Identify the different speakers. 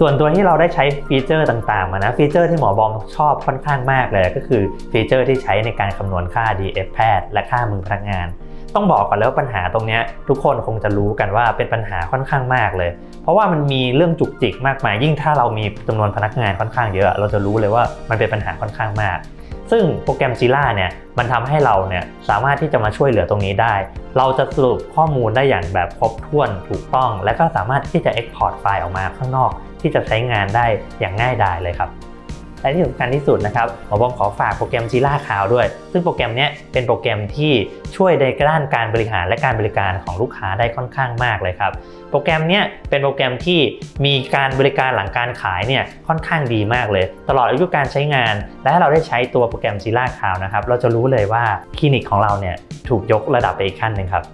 Speaker 1: ส่วนตัวที่เราได้ใช้ฟีเจอร์ต่างๆมานะฟีเจอร์ที่หมอบอมชอบค่อนข้างมากเลยก็คือฟีเจอร์ที่ใช้ในการคำนวณค่า DF แพทย์และค่ามือพนักงาน ต้องบอกก่อนแล้ววาปัญหาตรงนี้ทุกคนคงจะรู้กันว่าเป็นปัญหาค่อนข้างมากเลย เพราะว่ามันมีเรื่องจุกจิกมากมาย ยิ่งถ้าเรามีจำนวนพนักงานค่อนข้างเยอะ เราจะรู้เลยว่ามันเป็นปัญหาค่อนข้างมาก ซึ่งโปรแกรม Jira เนี่ยมันทำให้เราเนี่ยสามารถที่จะมาช่วยเหลือตรงนี้ได้ เราจะสรุปข้อมูลได้อย่างแบบครบถ้วนถูกต้อง และก็สามารถที่จะ Export ไฟล์ออกมาข้างนอก ที่จะใช้งานได้อย่างง่ายดายเลยครับ และที่สำคัญที่สุดนะครับหมอบอมขอฝากโปรแกรม Jira Cloud ด้วย ซึ่งโปรแกรมนี้เป็นโปรแกรมที่ช่วยในด้านการบริหารและการบริการของลูกค้าได้ค่อนข้างมากเลยครับ โปรแกรมนี้เป็นโปรแกรมที่มีการบริการหลังการขายเนี่ยค่อนข้างดีมากเลย ตลอดอายุการใช้งาน และเราได้ใช้ตัวโปรแกรม Jira Cloud นะครับ เราจะรู้เลยว่าคลินิกของเราเนี่ยถูกยกระดับไปอีกขั้นหนึ่งครับ